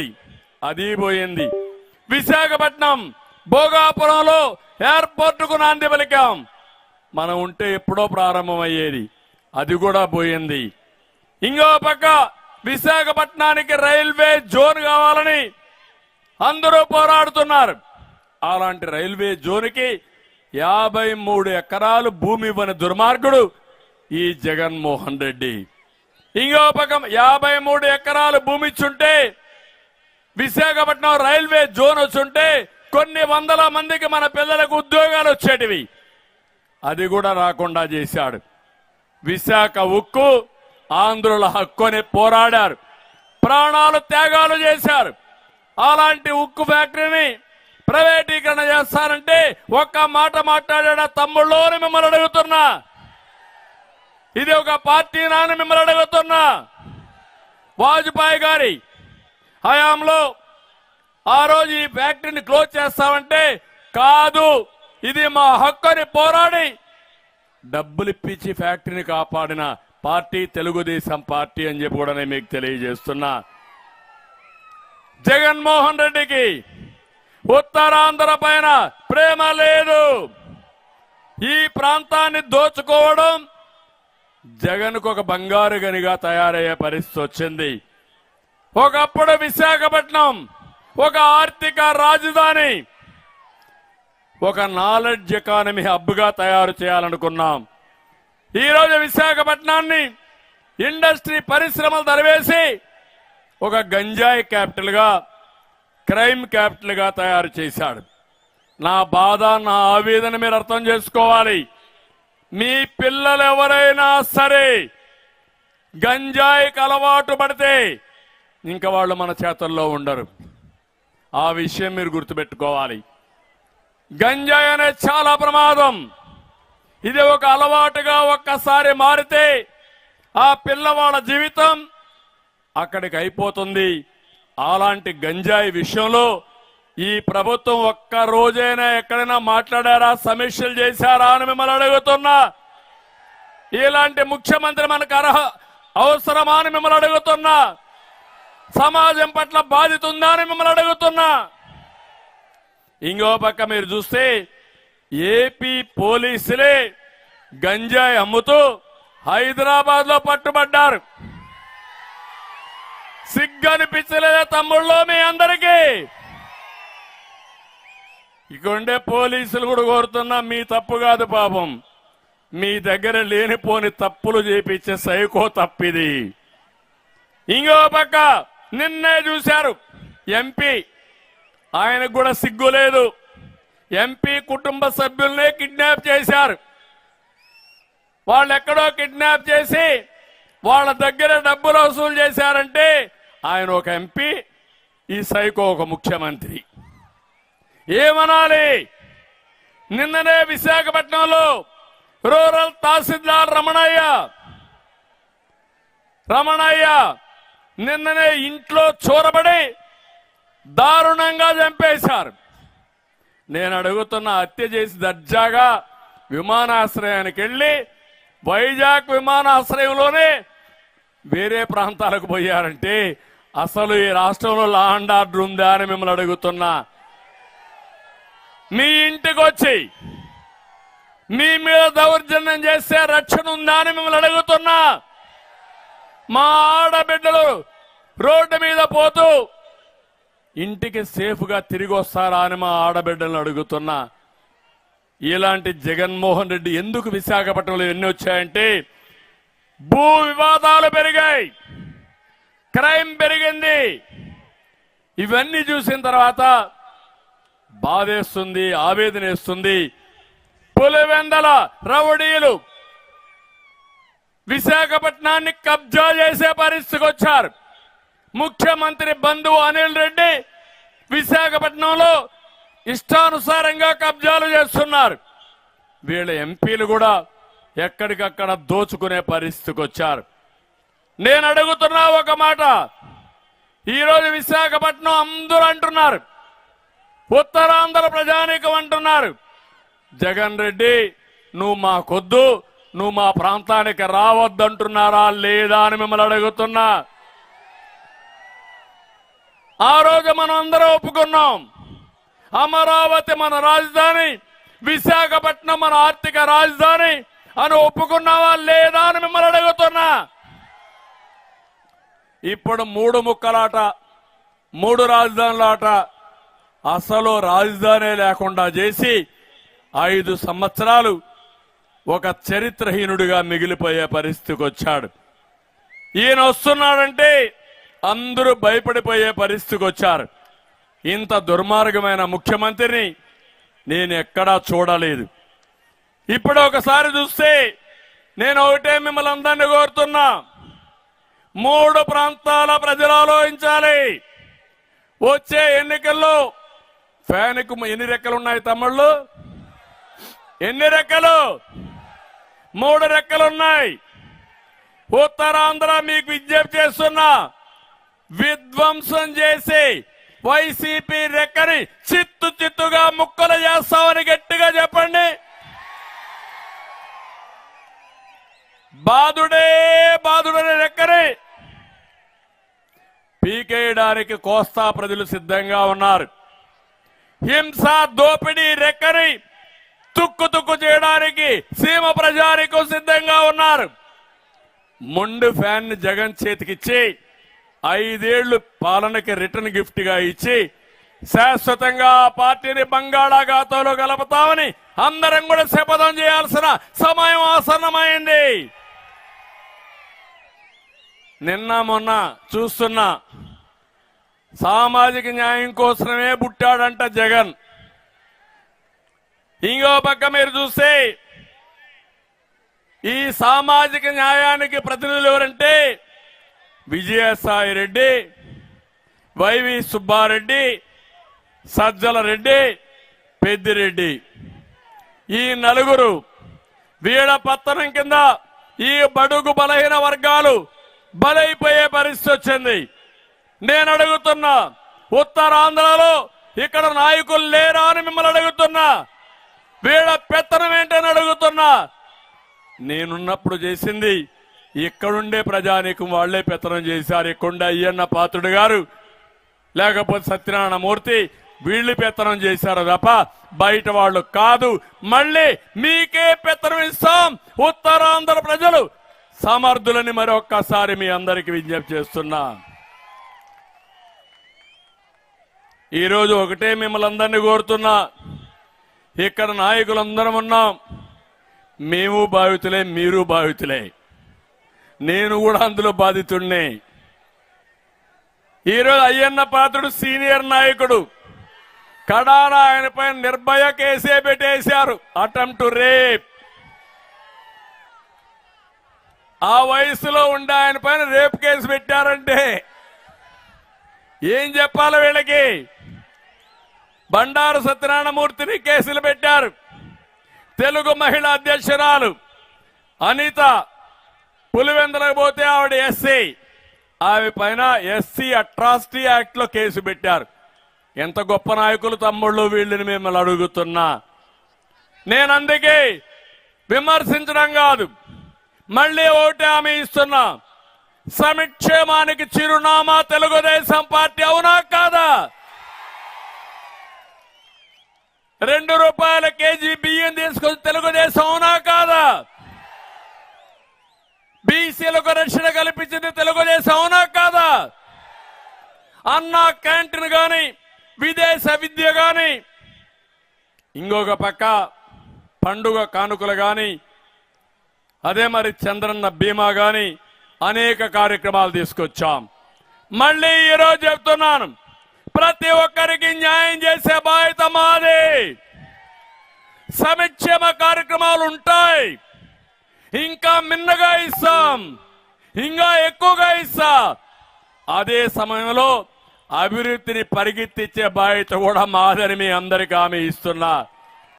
ఉండేది అది పోయింది. విశాఖపట్నం భోగాపురంలో ఎయిర్పోర్టుకు నాంది పలికాం. మనం ఉంటే ఎప్పుడో ప్రారంభమయ్యేది. అది కూడా పోయింది. ఇంకో పక్క విశాఖపట్నానికి రైల్వే జోన్ కావాలని అందరూ పోరాడుతున్నారు. అలాంటి రైల్వే జోన్కి యాభై మూడు ఎకరాలు భూమి ఇవ్వని దుర్మార్గుడు ఈ జగన్మోహన్ రెడ్డి. ఇంకో పక్క యాభై మూడు ఎకరాలు భూమి ఇచ్చుంటే విశాఖపట్నం రైల్వే జోన్ వచ్చుంటే కొన్ని వందల మందికి మన పిల్లలకు ఉద్యోగాలు వచ్చేటివి. అది కూడా రాకుండా చేశాడు. విశాఖ ఉక్కు ఆంధ్రుల హక్కుని పోరాడారు. ప్రాణాలు త్యాగాలు చేశారు. అలాంటి ఉక్కు ఫ్యాక్టరీని ప్రైవేటీకరణ చేస్తారంటే ఒక్క మాట మాట్లాడా తమ్ముళ్ళోని మిమ్మల్ని అడుగుతున్నా. ఇది ఒక పార్టీ నాని మిమ్మల్ని అడుగుతున్నా. వాజ్పేయి గారి హయాంలో ఆ రోజు ఈ ఫ్యాక్టరీని క్లోజ్ చేస్తామంటే కాదు ఇది మా హక్కుని పోరాడి డబ్బులు ఇప్పించి ఫ్యాక్టరీని కాపాడిన పార్టీ తెలుగుదేశం పార్టీ అని చెప్పి కూడా నేను మీకు తెలియజేస్తున్నా. జగన్మోహన్ రెడ్డికి ఉత్తరాంధ్ర పైన ప్రేమ లేదు. ఈ ప్రాంతాన్ని దోచుకోవడం జగన్కు ఒక బంగారు గనిగా తయారయ్యే పరిస్థితి వచ్చింది. ఒకప్పుడు విశాఖపట్నం ఒక ఆర్థిక రాజధాని. ఒక నాలెడ్జ్ ఎకానమీ హబ్గా తయారు చేయాలనుకున్నాం. ఈరోజు విశాఖపట్నాన్ని ఇండస్ట్రీ పరిశ్రమలు తరివేసి ఒక గంజాయి క్యాపిటల్గా క్రైమ్ క్యాపిటల్గా తయారు చేశాడు. నా బాధ నా ఆవేదన మీరు అర్థం చేసుకోవాలి. మీ పిల్లలు ఎవరైనా సరే గంజాయికి అలవాటు పడితే ఇంకా వాళ్ళు మన చేతుల్లో ఉండరు. ఆ విషయం మీరు గుర్తుపెట్టుకోవాలి. గంజాయి అనేది చాలా ప్రమాదం. ఇది ఒక అలవాటుగా ఒక్కసారి మారితే ఆ పిల్లవాళ్ళ జీవితం అక్కడికి అయిపోతుంది. అలాంటి గంజాయి విషయంలో ఈ ప్రభుత్వం ఒక్క రోజైనా ఎక్కడైనా మాట్లాడారా సమీక్షలు చేశారా అని మిమ్మల్ని అడుగుతున్నా. ఇలాంటి ముఖ్యమంత్రి మనకు అర్హ అవసరమా అని మిమ్మల్ని అడుగుతున్నా. సమాజం పట్ల బాధ్యత ఉందా అని మిమ్మల్ని అడుగుతున్నా. ఇంకో పక్క మీరు చూస్తే ఏపీ పోలీసులే గంజాయి అమ్ముతూ హైదరాబాద్లో పట్టుబడ్డారు. సిగ్గనిపించలేదా తమ్ముళ్ళో మీ అందరికీ? ఇక్కడ పోలీసులు కూడా కోరుతున్నా మీ తప్పు కాదు పాపం. మీ దగ్గర లేనిపోని తప్పులు చేపించే సైకో తప్పిది. ఇంకో పక్క నిన్నే చూశారు. ఎంపీ. ఆయనకు కూడా సిగ్గు లేదు. ఎంపీ కుటుంబ సభ్యుల్నే కిడ్నాప్ చేశారు. వాళ్ళు ఎక్కడో కిడ్నాప్ చేసి వాళ్ళ దగ్గర డబ్బులు వసూలు చేశారంటే ఆయన ఒక ఎంపీ ఈ సైకో ఒక ముఖ్యమంత్రి. ఏమనాలి? నిన్ననే విశాఖపట్నంలో రూరల్ తహసీల్దార్ రమణయ్య రమణయ్య నిన్ననే ఇంట్లో చూరబడి దారుణంగా చంపేశారు. నేను అడుగుతున్న హత్య చేసి దర్జాగా విమానాశ్రయానికి వెళ్ళి వైజాగ్ విమానాశ్రయంలోనే వేరే ప్రాంతాలకు పోయారంటే అసలు ఈ రాష్ట్రంలో లా అండ్ ఆర్డర్ ఉందా అని మిమ్మల్ని అడుగుతున్నా. మీ ఇంటికి వచ్చి మీ మీద దౌర్జన్యం చేస్తే రక్షణ ఉందా అని మిమ్మల్ని అడుగుతున్నా. మా ఆడబిడ్డలు రోడ్డు మీద పోతూ ఇంటికి సేఫ్గా తిరిగి వస్తారా అని మా ఆడబిడ్డలను అడుగుతున్నా. ఇలాంటి జగన్మోహన్ రెడ్డి ఎందుకు విశాఖపట్నంలో ఎన్ని వచ్చాయంటే భూ వివాదాలు పెరిగాయి క్రైమ్ పెరిగింది. ఇవన్నీ చూసిన తర్వాత బాధేస్తుంది ఆవేదన వేస్తుంది పులివెందల రౌడీలు విశాఖపట్నాన్ని కబ్జా చేసే పరిస్థితికి వచ్చారు. ముఖ్యమంత్రి బంధువు అనిల్ రెడ్డి విశాఖపట్నంలో ఇష్టానుసారంగా కబ్జాలు చేస్తున్నారు. వీళ్ళ ఎంపీలు కూడా ఎక్కడికక్కడ దోచుకునే పరిస్థితికి వచ్చారు. నేను అడుగుతున్నా ఒక మాట. ఈరోజు విశాఖపట్నం అందరూ అంటున్నారు. ఉత్తరాంధ్ర ప్రజానీకం అంటున్నారు. జగన్ రెడ్డి నువ్వు మాకొద్దు నువ్వు మా ప్రాంతానికి రావద్దంటున్నారా లేదా అని మిమ్మల్ని అడుగుతున్నా. ఆ రోజు మనం అందరం ఒప్పుకున్నాం. అమరావతి మన రాజధాని విశాఖపట్నం మన ఆర్థిక రాజధాని అని ఒప్పుకున్నావా లేదా అని మిమ్మల్ని అడుగుతున్నా. ఇప్పుడు మూడు ముక్కలాట మూడు రాజధానులాట అసలు రాజధానే లేకుండా చేసి ఐదు సంవత్సరాలు ఒక చరిత్రహీనుడిగా మిగిలిపోయే పరిస్థితికి వచ్చాడు. ఈయన వస్తున్నాడంటే అందరూ భయపడిపోయే పరిస్థితికి వచ్చారు. ఇంత దుర్మార్గమైన ముఖ్యమంత్రిని నేను ఎక్కడా చూడలేదు. ఇప్పుడు ఒకసారి చూస్తే నేను ఒకటే మిమ్మల్ని అందరినీ కోరుతున్నా. మూడు ప్రాంతాల ప్రజలు ఆలోచించాలి. వచ్చే ఎన్నికల్లో ఫ్యాన్కు ఎన్ని రెక్కలు ఉన్నాయి తమ్ముళ్ళు? ఎన్ని రెక్కలు? మూడు రెక్కలు ఉన్నాయి. ఉత్తరాంధ్ర మీకు విజ్ఞప్తి చేస్తున్నా. విధ్వంసం చేసి వైసీపీ రెక్కని చిత్తు చిత్తుగా ముక్కలు చేస్తామని గట్టిగా చెప్పండి. బాధుడే బాధుడని రెక్కని పీకేయడానికి కోస్తా ప్రజలు సిద్ధంగా ఉన్నారు. హింస దోపిడీ రెక్కని తుక్కు తుక్కు చేయడానికి సీమ ప్రజానికం సిద్ధంగా ఉన్నారు. మొండు ఫ్యాన్ జగన్ చేతికిచ్చి ఐదేళ్ళు పాలనకి రిటర్న్ గిఫ్ట్గా ఇచ్చి శాశ్వతంగా ఆ పార్టీని బంగాళాఖాతంలో కలుపుతామని అందరం కూడా శపథం చేయాల్సిన సమయం ఆసన్నమైంది. నిన్న మొన్న చూస్తున్నా సామాజిక న్యాయం కోసమే పుట్టాడంట జగన్. ఇంకో పక్క మీరు చూస్తే ఈ సామాజిక న్యాయానికి ప్రతినిధులు ఎవరంటే విజయసాయి రెడ్డి వైవి సుబ్బారెడ్డి సజ్జల రెడ్డి పెద్దిరెడ్డి. ఈ నలుగురు వీడ పత్తనం కింద ఈ బడుగు బలహీన వర్గాలు బలైపోయే పరిస్థితి వచ్చింది. నేను అడుగుతున్నా ఉత్తరాంధ్రలో ఇక్కడ నాయకులు లేరా అని మిమ్మల్ని అడుగుతున్నా. వీడ పెత్తనం ఏంటని అడుగుతున్నా. నేనున్నప్పుడు చేసింది ఇక్కడుండే ప్రజానీకం వాళ్ళే పెత్తనం చేశారు. ఇక్కడ అయ్యన్న పాత్రుడు గారు లేకపోతే సత్యనారాయణ మూర్తి వీళ్ళు పెత్తనం చేశారు తప్ప బయట వాళ్ళు కాదు. మళ్ళీ మీకే పెత్తనం ఇస్తాం. ఉత్తరాంధ్ర ప్రజలు సమర్థులని మరొక్కసారి మీ అందరికి విజ్ఞప్తి చేస్తున్నా. ఈరోజు ఒకటే మిమ్మల్ని అందరినీ కోరుతున్నా. ఇక్కడ నాయకులందరం ఉన్నాం. మేము బాధితులే మీరు బాధితులే. నేను కూడా అందులో బాధితుడినే ఈరోజు అయ్యన్న పాత్రుడు సీనియర్ నాయకుడు. కడాన ఆయనపైన నిర్భయ కేసే పెట్టేశారు. అటెంప్ట్ రేప్ ఆ వయసులో ఉండే ఆయన పైన రేప్ కేసు పెట్టారంటే ఏం చెప్పాలి వీళ్ళకి? బండారు సత్యనారాయణమూర్తిని కేసులు పెట్టారు. తెలుగు మహిళా అధ్యక్షురాలు అనిత పులివెందలకు పోతే ఆవిడ ఎస్సీ. ఆమె పైన ఎస్సీ అట్రాసిటీ యాక్ట్లో కేసు పెట్టారు. ఎంత గొప్ప నాయకులు తమ్ముళ్ళు వీళ్ళని మిమ్మల్ని అడుగుతున్నా. నేను అందుకే విమర్శించడం కాదు మళ్ళీ ఒకటి హామీ ఇస్తున్నా. సమిక్షేమానికి చిరునామా తెలుగుదేశం పార్టీ అవునా కాదా? రెండు రూపాయల కేజీ బియ్యం తీసుకొని తెలుగుదేశం అవునా కాదా? బీసీలకు రక్షణ కల్పించింది తెలుగుదేశం అవునా కాదా? అన్న క్యాంటీన్ గాని విదేశ విద్య గాని ఇంకొక పక్క పండుగ కానుకలు గాని అదే మరి చంద్రన్న బీమా గాని అనేక కార్యక్రమాలు తీసుకొచ్చాం. మళ్ళీ ఈరోజు చెప్తున్నాను ప్రతి ఒక్కరికి న్యాయం చేసే బాధ్యత మాది. సమక్షేమ కార్యక్రమాలు ఉంటాయి. ఇంకా మిన్నగా ఇస్తాం. ఇంకా ఎక్కువగా ఇస్తా. అదే సమయంలో అభివృద్ధిని పరిగెత్తిచ్చే బాధ్యత కూడా మాదని మీ అందరికీ ఆమె ఇస్తున్నా.